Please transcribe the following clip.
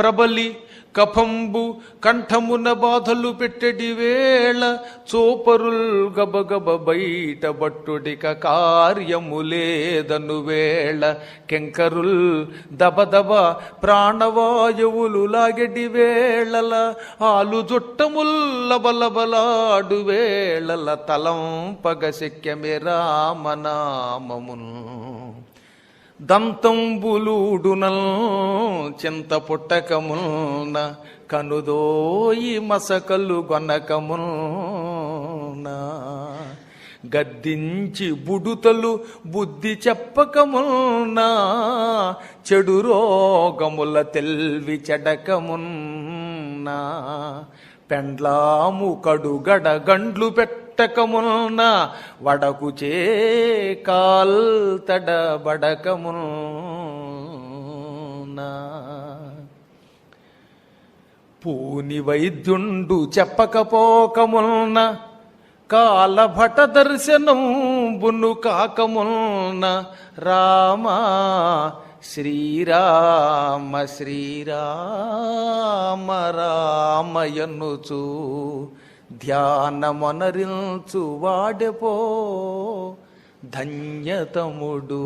ప్రబలి కఫంబు కంఠమున బాధలు పెట్టెడి వేళ చోపరుల్ గబగబ బయట బట్టుడిక కార్యము లేదను వేళ. కెంకరుల్ దబదబ ప్రాణవాయువులు లాగెడి వేళల ఆలు జుట్టముల్ లబలబలాడు వేళల తలం పగశక్యమే రామనామమును. దంతంబులూడునల్ చింత పుట్టకమున్న కనుదోయి మసకలు గొనకమున్న గద్దించి బుడుతలు బుద్ధి చెప్పకమున్న చెడు రోగముల తెల్వి చెడకమున్నా పెండ్లాము కడుగడ గండ్లు పెట్టకమున్న వడకు చే కాల్ తడబడకమున్నా పూని వైద్యుండు చెప్పకపోకమున్న కాలభట దర్శనం బున్ను కాకమున్న రామ శ్రీరామ శ్రీరామ రామయనుచూ ధ్యానమొనరించు వాడెపో ధన్యతముడు.